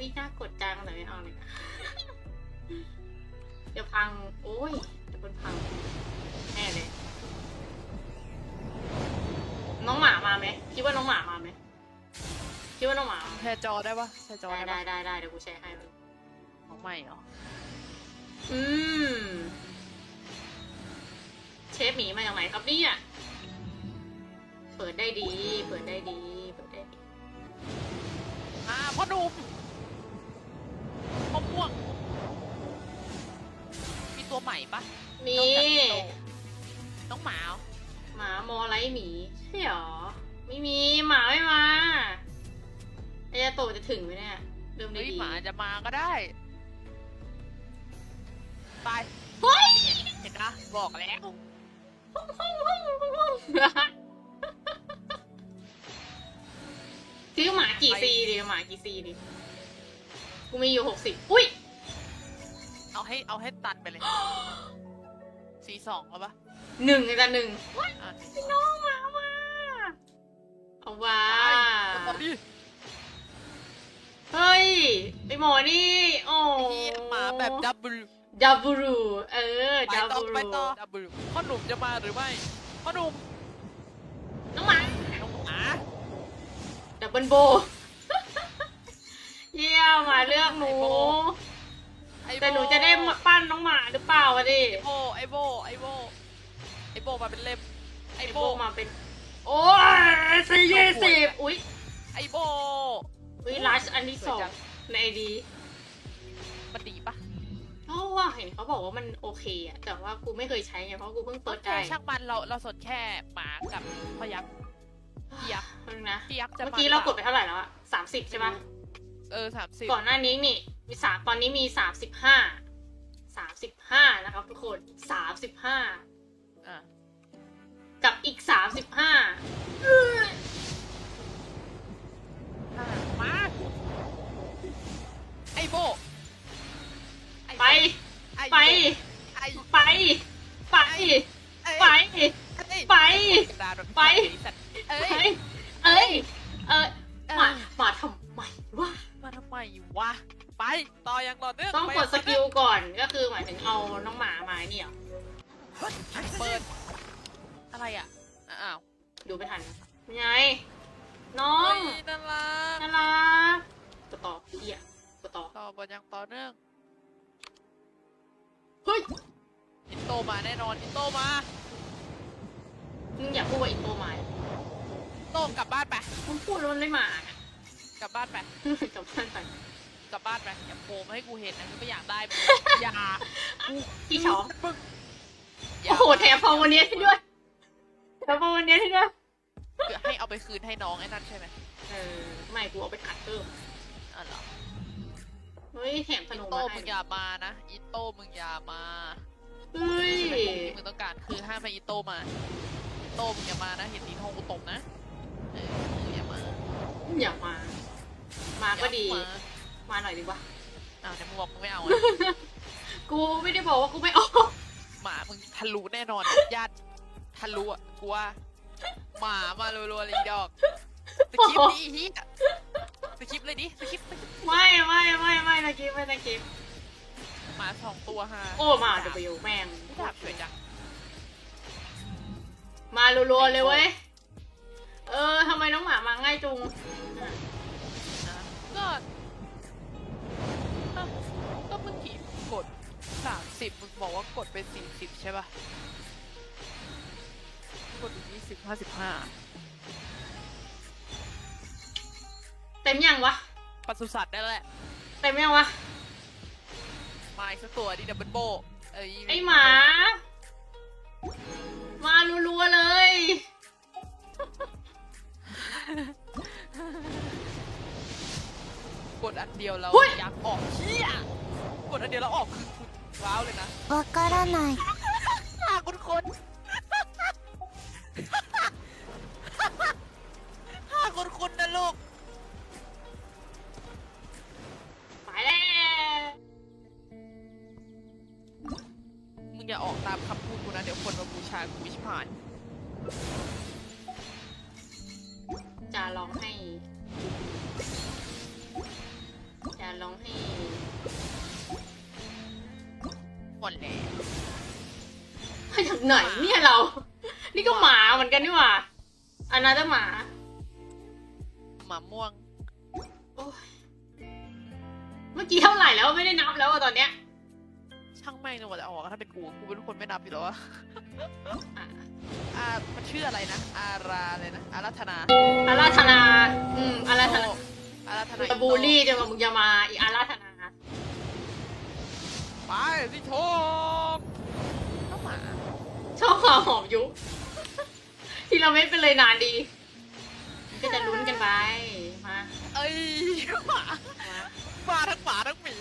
วิน่ากดจังเลยเอาเลยเดี๋ยวพัง โอ้ยเดี๋ยวมันพังแน่เลย น้องหมามาไหมคิดว่าน้องหมามาไหมคิดว่าน้องหมามาไหมแชร์จอได้ปะแชร์จอได้ได้ได้ปะได้ได้เดี๋ยวกูแชร์ให้ของใหม่เหรอ อืม เชฟหมีมาจากไหนครับเนี่ยเปิดได้ดี เปิดได้ดี เปิดได้ดี อ่าพ่อหนุ่ม พ่อม่วง มีตัวใหม่ปะมีนอกจากสิงโตน้องหมาเหรอหมามอไลท์หมีใช่หรอ ไม่มีหมาไม่มาไอ้ยาโตะจะถึงไหมเนี่ยเริ่มได้เฮ้ยดีหมาจะมาก็ได้ ไปเฮ้ยเห็นนะบอกแล้วซื้อหมากี่ซีดิหมากี่ซีดิ กูมีอยู่หกสิบอุ้ยเอาให้เอาให้ตันไปเลยสีสองแล้วปะหนึ่งกับหนึ่งอะน้องหมามาเอาว่าไปเอาดิเฮ้ยไอหมอนี่ โอ้ไอ้เหี้ยหมาแบบดับเบิลดับบูรูเออไปดับต่อบูไปรูต่อดับเบิลพ่อหนุ่มจะมาหรือไม่พ่อหนุ่มน้องหมาน้องหมาดับเบิลโบ เยี่ยมมาเลือกหนู ไอ้โบแต่หนูจะได้มาปั้นน้องหมาหรือเปล่าวะดิไอโบไอโบไอโบไอโบมาเป็นเล่มไอไอโบโบมาเป็น โอ้ยสี่ยี่สิบอุ้ยไอโบอุ้ยลัชอันที่สอสวยจังงในไอดีมันดีปะเพราะว่าเห็นเขาบอกว่ามันโอเคอะแต่ว่ากูไม่เคยใช้ไงเพราะกูเพิ่งเปิดแค่ได้ช่างมันเราเราสนแค่หมากับพยักษ์พี่ยักษ์นึงนะพี่ยักษ์จะเมื่อมากี้เราหกอดปไปล่เท่าไหร่แล้วอะสามสิบใช่ปะ เออสามสิบก่อนหน้านี้นี่มีสามตอนนี้มีสามสิบห้าสามสิบห้านะครับ ทุกคนสามสิบห้าอะกับอีกสามสิบห้าห้ามาไอโบอ้ไปไอ้โบไปไอ้ไป ไปไอ้ไปไอ้ไปกระดาษแบบไปอ้สัตว์เอ้ไปยเอ้ย เอ้ย เอ้ยมามาทำไมวะ มาทำไมวะ ไปต่อยังต่อเนื่องต้องไปกดสกิลก่อนก็คือหมายถึงเอาน้องหมามาเนี่ยเปิด อะไรอะ อ้าว ดูไม่ทันยังไงน้องเฮ้ยน่ารักน่ารักกดต่อเหี้ยกดต่อต่อบทยังต่อเนื่องเฮ้ยอินโตมาแน่นอนอินโตมามึงอยากพูดว่าอินโตมาโตกลับบ้านไปมึงพูดแล้วมันไม่มาอะ กลับบ้านไป กลับบ้านไปกลับบ้านไปอย่าโผล่มาให้กูเห็นนะกูไม่อยากได้มึงอย่าพี่ชอบมึงอย่าโอ้โหแถมพอวันนี้ให้ด้วยแถมพอวันนี้ให้ด้วยคือให้เอาไปคืนให้น้องไอ้นั่นใช่ไหมเออไม่กูเอาไปขัดเพิ่มอ๋อเหรอเฮ้ยแถมธอินูโตมามึให้งอย่ามานะอิโตมึงอย่ามาเฮ้ยสิ่งที่มึงต้องการคือห้ามให้อิโตมาอิโตมึงอย่ามานะ เห็นสีทองกูตบนะเอออย่ามาอยากมา มาก็ดีอย่ามามาหน่อยดีกว่าอ้าวเดี๋ยวมึงบอกมึงไม่เอาอะกูไม่ได้บอกว่ากูไม่ออกหมามึงทะลุแน่นอนญาติทะลุอะกูว่าหมามารัวๆเลยอีดอกสคริปต์ดิเฮียสคริปต์เลยดิสคริปต์ไม่ไม่ไม่ไม่ตะกี้ไม่ตะกี้หมาสองตัวฮะโอ้มาจะไปอยู่แม่งดาบสวยจังมารัวๆเลยเว้ยเออทำไมน้องหมามาง่ายจุงนะ ก็อะก็เมื่อกี้กดสามสิบมึงบอกว่ากดไปสี่สิบใช่ป่ะกดยี่สิบห้าสิบห้าเต็มยังวะ ปศุสัตว์ได้แล้วแหละเต็มยังวะ มาอีกสักตัวดิดับเบิลโบเอ้ย ไอหมา มารัวๆเลย ดอันเดียวแล้ว เฮ้ย ยักษ์ออกเชี่ยกดอันเดียวแล้วออกคือกูว้าวเลยนะ わからない หาคุณคน หาคุณคุณนะลูก ไปแล้ว มึงอย่าออกตามคำพูดกูนะ เดี๋ยวคนมาบูชากูวิชผ่าน จะร้องให้ ร้องให้หมดแล้วมาจากไหนเนี่ยเรา นี่ก็หมาเหมือนกันนี่หว่าอันนั้นก็หมา หมาม่วง โอ้ยเมื่อกี้เท่าไหร่แล้วไม่ได้นับแล้วอะตอนเนี้ย ช่างแม่งจังหวะจะออกถ้าเป็นกูกูเป็นคนไม่นับอยู่แล้วอะอะอ่ามันชื่ออะไรนะ อาราเลยนะอารัธนาอาราธนา อารัธนาตะบูลลี่จนกว่ามึงจะมาอีอาราธนา ไปสิโชคน้องหมาชอบความหอมยุที่เราไม่เป็นเลยนานดี ก็จะลุ้นกันไป มา เอ้ยหมามามาทั้งหมาทั้งหมี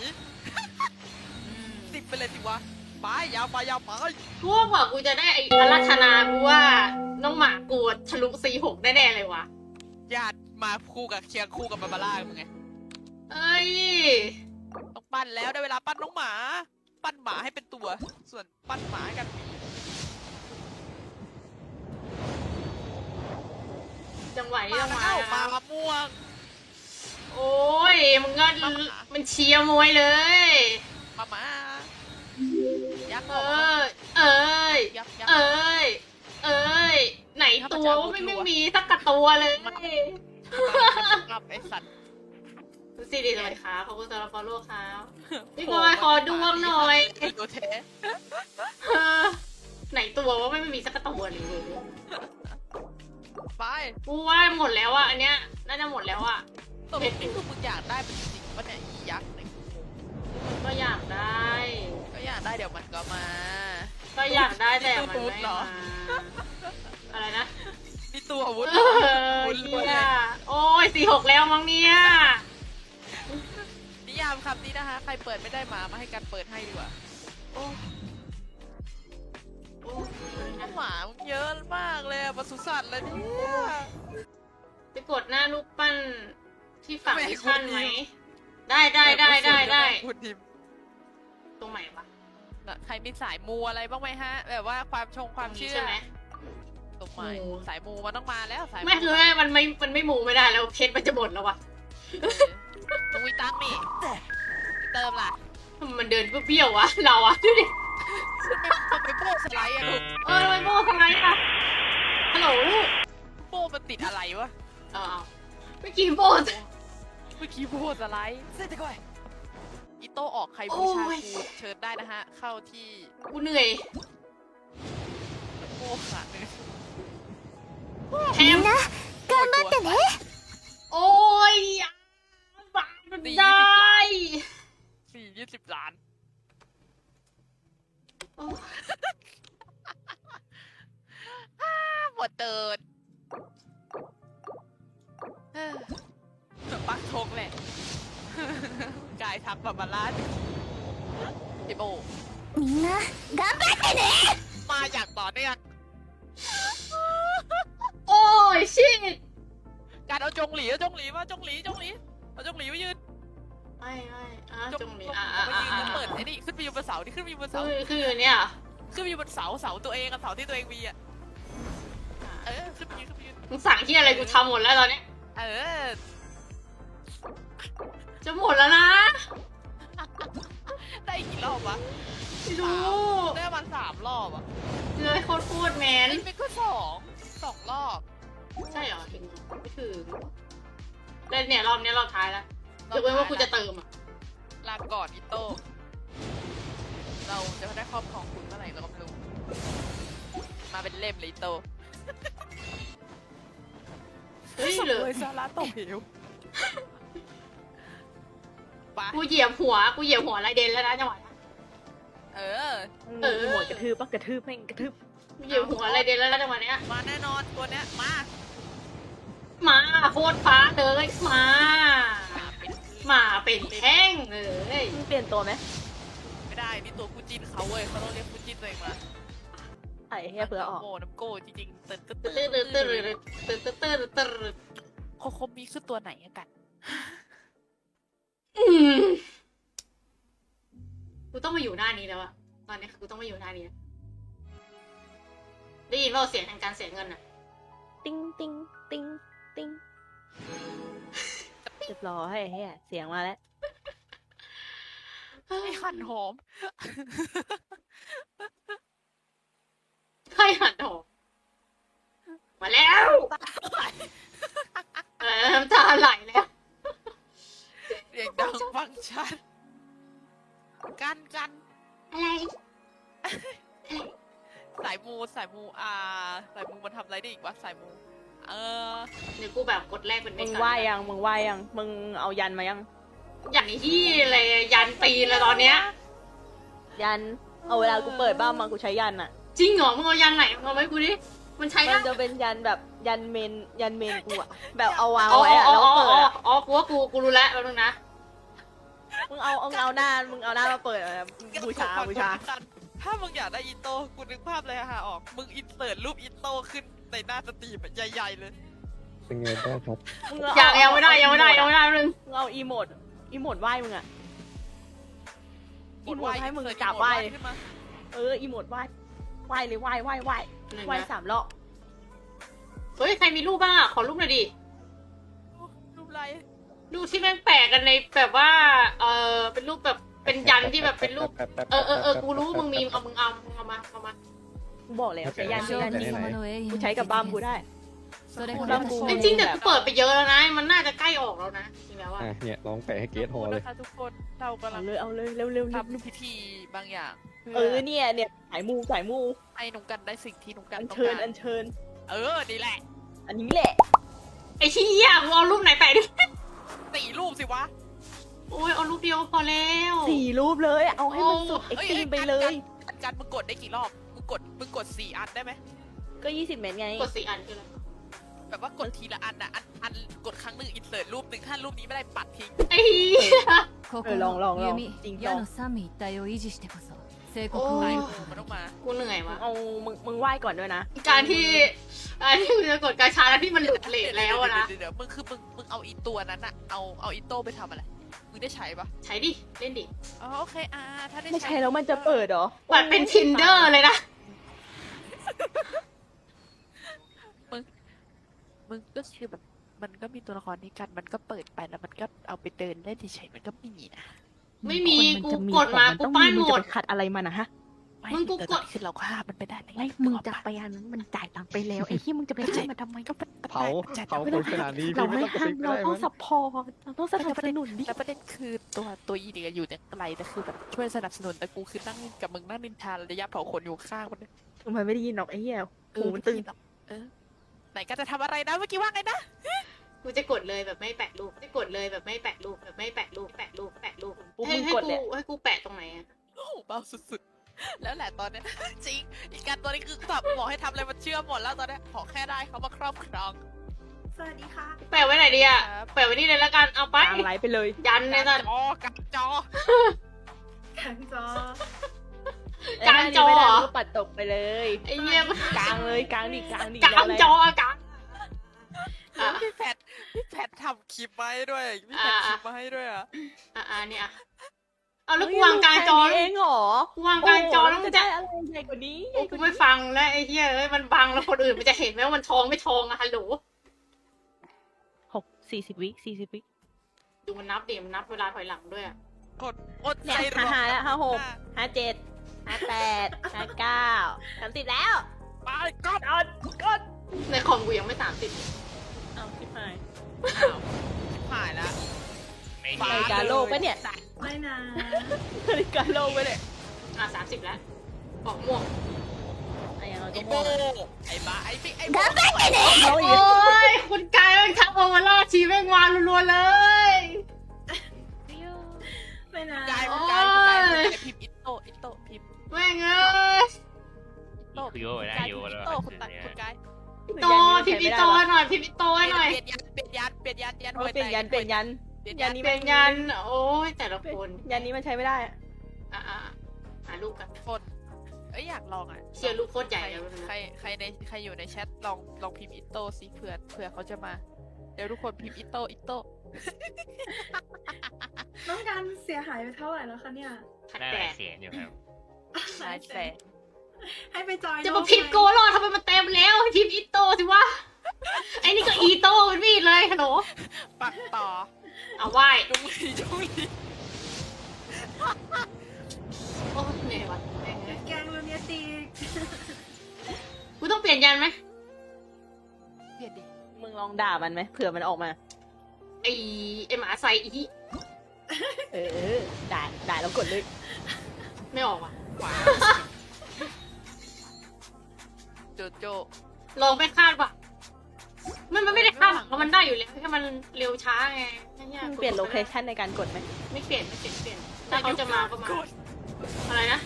อืมติดไปเลยสิวะไปยาวไปยาวไปกูว่ากว่ากูจะได้ไอ้อาราธนากูว่า น้องหมากูทะลุซีหกแน่ๆเลยว่ะญาติ มาคู่กับเคียงคู่กับบาบาร่ามึงไงเอ้ยต้องปั้นแล้วได้เวลาปั้นน้องหมา ปั้นหมาให้เป็นตัว ส่วนปั้นหมาให้กันหมีจังหวะนี้มาต้องแล้วมามาม่วง โอ้ยมึงก็มาหมา มันเชียร์มวยเลย มามายักษ์เอออกอเอ้ย ยักษ์ยักษ์ เอ้ย เอ้ย ไหนตัวว่าไม่ไม่มีสักกระตัวเลย กลับไอสัตว์ดูสิดีเลยค่ะขอบคุณสำหรับฟอลโล่ครับพี่บอยขอดวงหน่อยตัวแท้เออไหนตัวว่าไม่มีสักกระตัวเลยไปกูว่าหมดแล้วอะอันเนี้ยน่าจะหมดแล้วอะตกลงนี่คือมึงอยากได้เป็นจริงปะเนี่ยอียักษ์เนี่ยมันก็อยากได้ ก็อยากได้เดี๋ยวมันก็มา ก็อยากได้แต่มันนี่ตัวไม่เหรอมาอะไรนะนี่ ตัวอาวุธเออวุธล้วนเหี้เลยยโอ้ยสี่หกแล้วมั้งเนี่ย นิยามคำนี้นะคะ ใครเปิดไม่ได้มามาให้กันเปิดให้ดีกว่าโอ้โอ้ยนะหมามึงเยอะมากเลยอะปศุสัตว์เลยเนี่ย ไปกดหน้ารูปปั้นที่ฝั่งไม่ มิชชั่นกดไหมนิ้วได้ได้ได้ได้ได้พูดดิมตรงไหนวะน่ะใครมีสายมูอะไรบ้างไหมฮะ แบบว่าความชงความเชื่อใช่ไหม ตรงไหมมูสายมูมันต้องมาแล้วสายไม่คือว่ามันไม่มันไม่หมูไม่ได้แล้วเพชรมันจะหมดแล้ววะเออมึงมีตังค์นี่เติมล่ะทำไมมันเดินเปรี้ยวๆวะเราอะดูดิมันเป็นมันเป็นโป้สไลด์อะลูกเออทำไมโม่ทำไมอะฮัลโหลลูกโป้มันติดอะไรวะเออเอาเมื่อกี้โม่เมื่อกี้โป้สไลด์อีโต้ออกใครบูชากูเชิญได้นะฮะ เข้าที่กูเหนื่อยโป้ขาหนึ่ง แถม โป้ตัว โอ้ยอ่ะบ้ามันได้ สี่ยี่สิบล้าน โอ้ย หมดเติร์ดเอ้อปักทงแหละ กายทักบาบาร่าไอโบ みんな頑張ってね มาอย่างต่อเนื่อง หลีเอาจงหลีมาจงหลีจงหลีเอาจงหลีมายืนไม่ไม่อะจจงงหมีลีอะมาอะยืนอะแล้วเปิดไอ้นี่ขึ้นไปอยู่บนเสาที่ขึ้นไปอยู่บนเสาคือคือเนี่ยเหรอขึ้นไปอยู่บนเสาเสาตัวเองกับเสาที่ตัวเองมีอะเออขึ้นไปยืนขึ้นไปยืนมึงสั่งที่อะไรกูทำหมดแล้วตอนเนี้ยเออจะหมดแล้วนะ ได้อีกกี่รอบวะไม่รู้ได้ประมาณสามรอบอะเลยโคตรโคตรแมนนี่เป็นก็สองสองรอบ ใช่เหรอถึงไม่ถึง แล้วเนี่ยรอบเนี้ยรอบท้ายแล้วยกเว้นว่ากูจะเติมอะลาก่อนอิโต้เราจะได้ครอบครองคุณเมื่อไหร่เราก็ไม่รู้มาเป็นเล่มเลยอิโต้เฮ้ยเหลือซาร่าตกเหวปะกูเหยียบหัวกูเหยียบหัวไรเดนแล้วนะจังหวะเนี้ยเออ เออ หัวกระทืบปะกระทืบแม่งกระทืบกูเหยียบหัวไรเดนแล้วนะจังหวะเนี้ยมาแน่นอนตัวเนี้ยมา มาโคตรฟ้าเลยมาเป็นมาเป็นแท่งเลยมึงเปลี่ยนตัวไหมไม่ได้นี่ตัวคู่จิ้นเขาเว้ยเขาต้องเรียกคู่จิ้นตัวเองมาไอ้เฮียเผื่อออกโง่น้ำโก้จริงๆตื่นตื่นตื้ตื่อนตื้อตื้อตื้อตื้อตื้อตื้อตื้อโคโคมีคือตัวไหนอะกันอืมกูต้องมาอยู่หน้านี้แล้วอะตอนนี้กูต้องมาอยู่หน้านี้แล้วได้ยินว่าเสียงแห่งการเสียเงินอะติ้งติ้ง ติ้งติ้งเรียบร้อยไอ้เฮียเสียงมาแล้วไอ้ขันหอมใครหันออกมาแล้วเออน้ำตาไหลแล้วเสียงดังฟังชัดกันกันอะไรสายมูสายมูอ่าสายมูมันทำอะไรได้อีกวะสายมู เออเดี๋ยวกูแบบกดแรกเป็นมึไม่งทันไหว้ยังมึงไหว้ยังมึงเอายันมายัง อย่างที่เลยยันตีนเลยตอนเนี้ย ยันเอาเวลากูเปิดบ้านมากูใช้ยันอะจริงเหรอมึงเอายันไหนมึงเอาไว้กูดิ มันใช้มัได้นจะเป็นยันแบบยันเมนยันเมนกูอะแบบเอาวางอ๋อไว้อะอ๋อแล้วอ๋อเปิดอ๋ออะอ๋อกูว่ากูกูรู้แล้วแป๊บนึงนะ มึงเอาเอาเอาหน้ามึงเอาหน้ามาเปิดอะบูชาบูชา ถ้ามึงอยากได้อินโตกูนึกภาพเลยอะค่ะออก มึงอินเสิร์ตรูปอินโตขึ้นในหน้าสตรีมแบบใหญ่ๆเลย เป็นไงบ้างครับ มึงเอายังยังไม่ได้ยังไม่ได้ยังไม่ได้แป๊บนึงมึงเอาอีโมดอีโมดไหว้มึงอะอีโมดให้มึงเสิร์ชกราบไหว้อีโมดขึ้นมาเอออีโมดไหว้ไหว้เลยไหว้ไหว้ไหว้หนึ่งไหว้นะสามรอบเฮ้ยใครมีรูปบ้างอะขอรูปหน่อยดิรูปอะไรรูปที่แม่งแปะกันในแบบว่า เออเป็นรูปแบบ เป็นยันที่แบบเป็นรูป เออเออเออกูรู้มึงมีเอามึงเอามึงเอามาเอามากูบอกแล้วใช้ยันใช้ยันจริยกูใช้กับบ้ามกูได้กูบ้จริงแต่กูเปิดไปเยอะแล้วนะ มันน่าจะใกล้ออกแล้วนะจริงแล้วอะเนี่ยลองแปะให้เกสหอเลยทุกคนเรากำลังเลยเอาเลยเร็วเร็วทำพิธีบางอย่าง เออเนี่ยเนี่ยสายมูสายมูให้หนุ่มกันได้สิ่งที่หนุ่มกันต้องการอันเชิญอันเชิญ เออนี่แหละ อันนี้แหละไอ้ชี้ยมึงเอารูปไหนแปะดิสี่รูปสิวะ โอ้ยเอารูปเดียวพอแล้วสี่รูปเลย เอาให้มันสุดเอ็กซ์ตรีมไปเลย อาจารย์มึงกดได้กี่รอบมึงกดมึงกดสี่อันได้ไหมก็ยี่สิบเมตรไง กดสี่อันคืออะไรแบบว่ากดทีละอันนะอันอันกดครั้งหนึ่งอินเสิร์ตรูปหนึ่งถ้ารูปนี้ไม่ได้ปัดทิ้งไอ้เออลองลองลองจริงจังโอ้ยมันต้องมากูเหนื่อยวะเอามึงมึงไหว้ก่อนด้วยนะ การที่การที่มึงจะกดกาชาแล้วที่มันหลุอเลทแล้วนะเดี๋ยวมึงคือมึงมึงเอาอีตัวนั้นอะเอาเอาอีโต้ไปทำอะไร มึงได้ใช้ปะใช้ดิ เล่นดิอ๋อโอเคอ่าถ้าได้ไม่ใช่แล้วมันจะเปิดเหรอปัดเป็น tinder เลยนะ มึงก็คือแบบมันก็มีตัวละครนี้กัน มันก็เปิดไปแล้วมันก็เอาไปเดินเล่นเฉยๆมันก็มีนะไม่มีคนนกูกดมาของนกูต้องป้ายมึงหมจะด ไปขัดอะไรมันนะฮะไม่มึงกูแต่กตอดนนี้คือเราฆ่ามันไปได้แล้วไม่มึงจะไปอันนั้นมันจ่ายตังค์ไปแล้วไอ้ที่มึงจะไปให้มันทำไมก็เผาเผาคนขนาดนี้เราพี่ไม่ไม่ต้องกระห้ามเราต้องซิบก็ได้มั้งซัพพอร์ตเราต้องสนับสนุนดิแล้วประเด็นคือตัวตัวอีเนี่ยอยู่เนี่ยไกลแต่คือแบบช่วยสนับสนุนแต่กูคือนั่งกับมึงนั่งนินทาระยะเผาขนอยู่ข้างมันเลยมันไม่ได้ยินหรอกไอ้เหี้ยเอหูอมันตึงไได้ยิหรอกเออไหนก็จะทำอะไรนะเมื่อกี้ว่าไงนะกูจะกดเลยแบบไม่แปะรูปจะกดเลยแบบไม่แปะรูปแบบไม่แปะรูปแปะรูปแปะรูปปุ๊บให้มึงให้กดกูเลยให้กูแปะตรงไหนอะโอ้โหเบาสุดๆ แล้วแหละตอนเนี้ย จริง อีกการตัวนี้คือแบบบอกให้ทำอะไรมันเชื่อหมดแล้วตอนเนี้ยขอแค่ได้เขามาครอบครองสวัสดีค่ะ แปะไว้ไหนดีอะครับแปะไว้นี่เลยละกัน เอาไปกลางไลฟ์ไปเลย ยันในกาตอรนจอกับจอขังจอกลางจอไม่เหรได้อก็ปัดตกไปเลย ไอ้เหี้ยกลางเลยกลางดิกลางดิกลางแล้วจออะไรอะกลางอะ พี่แพทพี่แพททำคลิปมาให้ด้วยพี่แพทอ่า คลิปมาให้ด้วยอะ อะอะเนี่ยอะ เอาแล้วกูวางกลางจอแค่นี้เองเหรอกูวางกลางจอแล้วโโหมันจะจะได้อะไรใหญ่กว่านี้ใหโอ้ญ่กกูว่าไม่นี้ฟังแล้วไอ้เหี้ยเอ้ยมันบังแล้วคนอื่นมันจะเห็นไหมว่ามันทองไม่ทองอะฮัลโหลหกสี่สิบวิสี่สิบวิดูมันนับดิมันนับเวลาถอยหลังด้วยอะกดอดเนี่ใจยรอห้าห้าแล้วห้าหกน้ห้าเจ็ดห้าแปดห้าเก้าสามสิบแล้วไปกดกดกดในคอมกูยังไม่สามสิบเอาชิบหายอ้าวหายแล้ว นาฬิกาโลกปะเนี่ย ไม่นะนาฬิกาโลกปะเนี่ยอะสามสิบแล้วออกม่วงไอ้ยังเราไอ้จะโบม่วงไอ้บ้าไอ้บิ๊กไอ้โบเอาอีโอ้กยคุณกายมันทักโอมาล่าชีแม่งวานรัวๆเลยไม่นะกายโอ้กายยกายกายพิมพ์อิโต้อิโต้พิมพ์แม่งเอ้ยอิโต้คือโยได้กายโยพิมพ์แล้อิวโต้อะคุณตัดเนี่ยคุณกายโตพิมพ์อีโตให้หน่อยพิมพ์อีโตให้หน่อยเปลี่ยนยันเปลี่ยนยันเปลี่ยนยันยันเอาเปลี่ยนยันเปลี่ยนยันเป ลี่ยนยัยันนนี้เปลี่ยนยัน โอ้ยแต่ละคนยันนี้มันใช้ไม่ได้อะอะอะหารูปกันคนเอ้ยอยากลองอะเชียร์รูปโคตรใหญ่ใครแล้วนะใครใครในใครอยู่ในแชทลองลองพิมพ์อิโต้สิเผื่อเผื่อเขาจะมา เดี๋ยวทุกคนพิมพ์อิโต้อิโต้น้องกันเสียหายไปเท่าไหร่แล้วคะเนี่ยพันได้แปหลายดเสียงอยู่ครับนายแสนให้ไปจอยจะมาพิมพ์โกโลทำไมมันเต็มแล้วให้พิมพ์อีโตสิวะไอ้นี่ก็อีโตเป็นมีดเลยฮัลโหลปักต่อ เอาไหว้จุงลีจุงลีโอ้เหนื่อยวะแม่งลยกงเรือเนี้ยตีกูต้องเปลี่ยนยันไหมเปลี่ยดดิมึงลองด่ามันไหมเผื่อมันออกมา ไอเอ็มอาใส่อีเออเออด้ได้แล้วกดเลยไม่ออกว่ะโจโจลองไม่คาดว่ะ มันมันไม่ได้คาดหรอกเพราะมันได้อยู่แล้วแค่มันเร็วช้าไงไม่ยากมึงเปลี่ยนโลเคชันในการกดไหมไม่เปลี่ยนไม่เปลี่ยนไม่เปลี่ยนถ้าเขาจะมาก็มากดอะไรนะ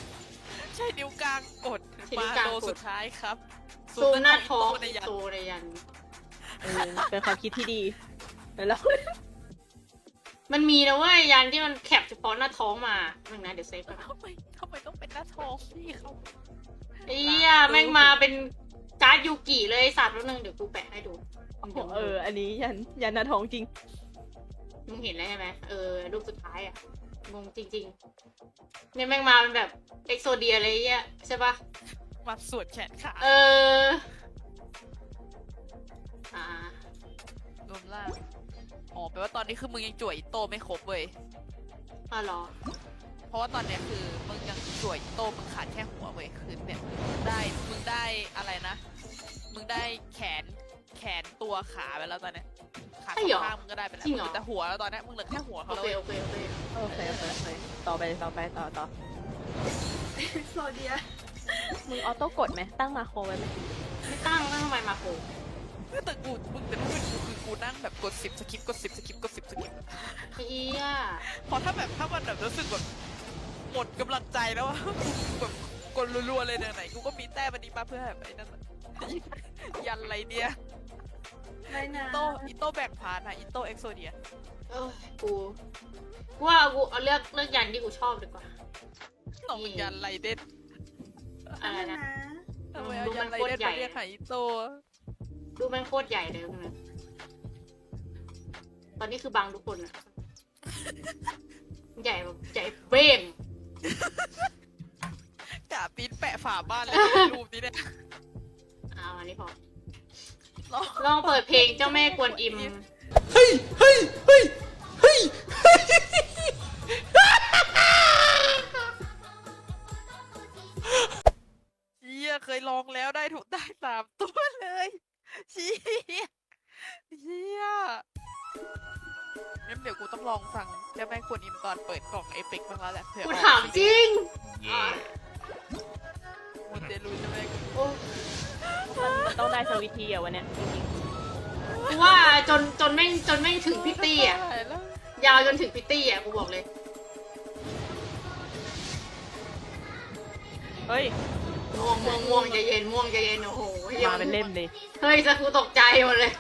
ใช้นิ้วกลางกดใช้นิ้วกลางโลกดสุดท้ายครับซูมหน้าท้องในยันโตในยันเออเป็นความคิดที่ดีแล้วมันมีนะเว้ยยันที่มันแคปเฉพาะหน้าท้องมาหนึ่งนะเดี๋ยวเซฟก่อนทำไมทำไมต้องเป็นหน้าท้องพี่เขาไอ้เหี้ยแม่งมาเป็น การ์ดยูกิเลยไอ้สัตว์แล้วนึงเดี๋ยวกูแปะให้ดูมึงดี๋ยวเออ อันนี้ยันยันหนาท้องจริงมึงเห็นแล้วใช่ไหมเออรูปสุดท้ายอะงงจริงๆเนี่ยแม่งมาเป็นแบบเอ็กโซเดียอะไรเงี้ยใช่ปะมาส่วนแขนขาเอออ่ารวมล่างอ๋อแปลว่าตอนนี้คือมึงยังจ่วยอิโต้ไม่ครบเว้ยอ๋อเหรอเพ ราะว่าตอนเนี้ยคือมึงยังจ่วยอิโต้มึงขาดแค่หัวเว้ยคือเนี่ยมึงได้มึงได้อะไรนะ มึงได้แขนแขนตัวขาไปแล้วตอนเนี้ยขาสใช่อเหรองข้างมึงก็ได้ไปแล้วจริงมึงเหรอเหลือแต่หัวแล้วตอนเนี้ยมึงเหลือแค่หัวโอเขาแล้วเคเว้ยโอเคโอเคโอเคโอเคโอเคต่อไปต่อไปต่อต่อโซเดียมึงออโต้กดไหมตั้งมาโครไว้ไหมไม่ตั้งตั้งทำไมมาโผล่แต่กูมึงแต่ถ้าเป็นกูคือกูนั่งแบบกดสิบสกิปกดสิบสกิปกดสิบสกิป เฮีย เพราะถ้าแบบถ้ามันแบบรู้สึกแบบ หมดกำลังใจแล้วอะแบบกดรัวๆเลยเนี่ยไหนกูก็มีแต้มอันนี้มาเพื่อแบบไอ้นั่นอะยันอะไรเนี่ยไม่นะโตอิโต้แบ่งพาร์ทนะอิโต้เอ็กโซเดียเออกูกูว่ากูเอาเลือกเลือกยันที่กูชอบดีกว่าต้องเป็นยันไรเด็ดอะไรนะทำไมเอายันไรเด็ดมาเรียกหาอิโต้อะดูแม่งโคตรใหญ่เลยนะตอนนี้คือบังทุกคนอะใหญ่แบบใหญ่เบ้ง กะปิ้นแปะฝาบ้านเลยรูปนี้เนี่ยเอาอันนี้พอ ลองลองเปิดเพลงเจ้าแม่กวนอิมเชี่ยเคยลองแล้วได้ถูกได้สามตัวเลย ลองฟังเจ้าแม่กวนอิมตอนเปิดกล่องเอพิกบ้างแล้วแหละเผื่อกูออกถามจริงอะมูเตลูเจ้าแม่กวนอิมโอ้มันต้องได้สวิตทีอะวันเนี้ยจริงกูว่าจนจนแม่งจนแม่งถึงพิตตี้อะ ตายแล้วยาวจนถึงพิตตี้อะกูบอกเลย ๆเฮ้ย ม่วงม่วงม่วงใจเย็นม่วงใจเย็นโอ้โหหี้ยมาเป็นเล่มเลย เฮ้ยจะกูตกใจหมดเลย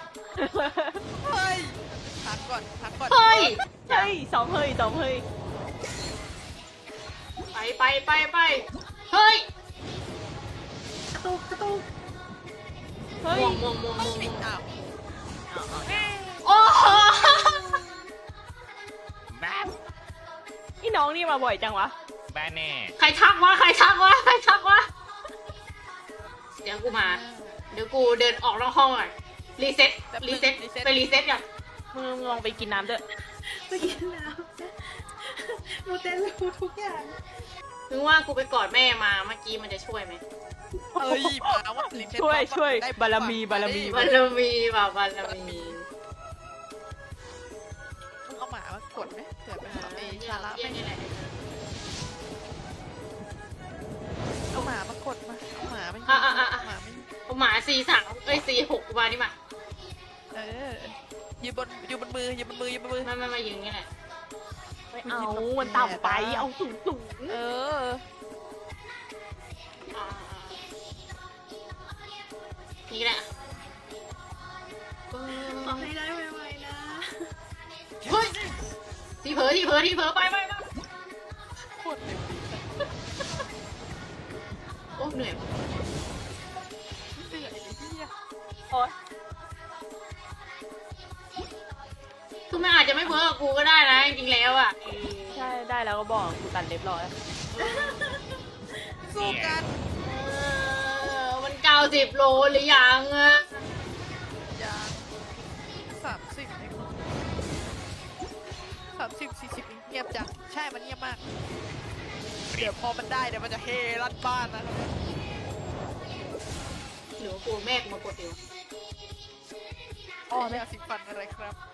เฮ้ยพักก่อนพักก่อนเฮ้ย เฮ้ยสองเฮ้ยสองเฮ้ยไปไปไปไปเฮ้ยกระตุกกระตุกเฮ้ยม่วงม่วงม่วงม่วงปิม่ดวงอ้าวโอ้โหนี่น้องนี่มาบ่อยจังวะแบ้แน่ใครทักวะใครทักวะใครทักวะเดี๋ยวกูมา เดี๋ยวกูเดินออกนอกห้องก่อนรีเซ็ตรีเซ็ตไปรีเซ็ตก่อนมึงลองไปกินน้ำด้วย ไปกินน้ำมูเตลูทุกอย่างมึงว่ากูไปกอดแม่มาเมื่อกี้มันจะช่วยไหมเฮ้ยมาว่าลิงเช่นช่วยปั๊บช่วยได้บารมีปั๊บารมี บารมีว่ะบารมีมึงเอาหมามากดไหมเผื่อเป็นแบบไอ้นี่ชาระเยี่ยไม่นี่แหละเอาหมามากดมาเอาหมาไม่อะอะอะเอาหมาไม่เอาหมาสี่สามเอ้ยสี่หกกูมานี่มาเออ ยืนบนยืนบนมือยืนบนมือยืนบนมือมามามายืนนี่แหละไม่เอา มันต่ำไป เอาสูงสูงเออ อ่านี่แหละเอขออให้ได้ไวๆนะ เฮ้ยทีเผลอทีเผลอทีเผลอไปไปไปโคตรเร็วดีโอ้เหนื่อย คือมันอาจจะไม่เวิร์กกับกูก็ได้นะจริงๆแล้วอะเออใช่ได้แล้วก็บอกกูตัดเรียบร้อยสู้กันเออมันเก้าสิบโลหรือยังอะยางสามสิบเองสามสิบสี่สิบเงียบจัง ใช่มันเงียบมาก เดี๋ยวพอมันได้เดี๋ยวมันจะเฮลั่นบ้านนะครับหรือว่ากูแม่กูมากดเดียวอ๋อแม่เอาสิฟันอะไรครับ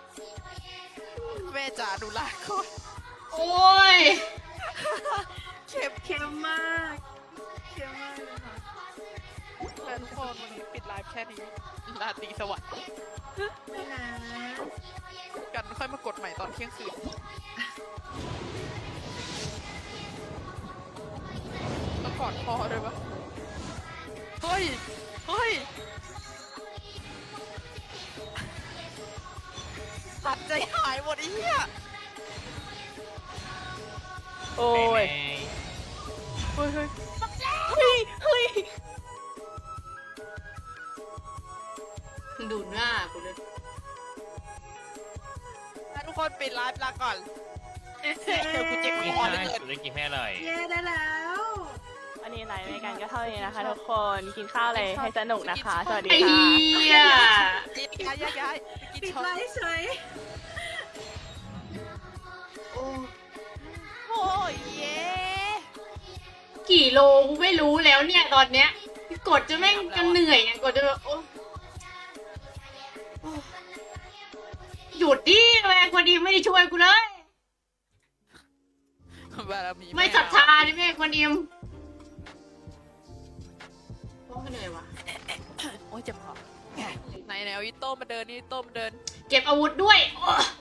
แม่จ๋าดูลาก่อนโอ้ย เข็มเค็มมากเค็มมากเลยค่ะแต่ทุกคนวันนี้ปิดไลฟ์แค่นี้ลาตรีสวัสดิ์ไม่นะกันค่อยมากดใหม่ตอนเที่ยงคืนต้องกอดพ่อด้วยปะเฮ้ย เฮ้ย ตัดใจหายหมดไอ้เหี้ยโอ้ยเฮ้ยเฮ้ยเฮ้ยเฮ้ยมึงดูหน้ากูเลยอะทุกคนปิดไลฟ์ลาก่อนเอ๊ะเดี๋ยวกูเจ็บคอเหลยสุดได้กินแค่อร่อยเย้ได้แล้ว วันนี้ไลฟ์ในกันก็เท่านี้นะคะทุกคนกินข้าวอะไรให้สนุกนะคะ สวัสดีไอ้ค่ะ เหี้ยย้ายย้ายย้ายไปกินปิดช็อตไลฟ์เฉย โอ้โอ้ยเย้กี่โลกูไม่รู้แล้วเนี่ยตอนเนี้ย กดจะแม่งจะเหนื่อยไงกดจะแบบโอ้โอ้หยุดดิแม่งคนดีไม่ได้ช่วยกูเลย บารมีไม่ศรัทธาดิแม่คนดีมโอ้เหนื่อยว่ะโอ้ยเจ็บคอไหนไหนเอาอีโต้มาเดินนี่อีโต้มาเดิน เก็บอาวุธด้วยโอ้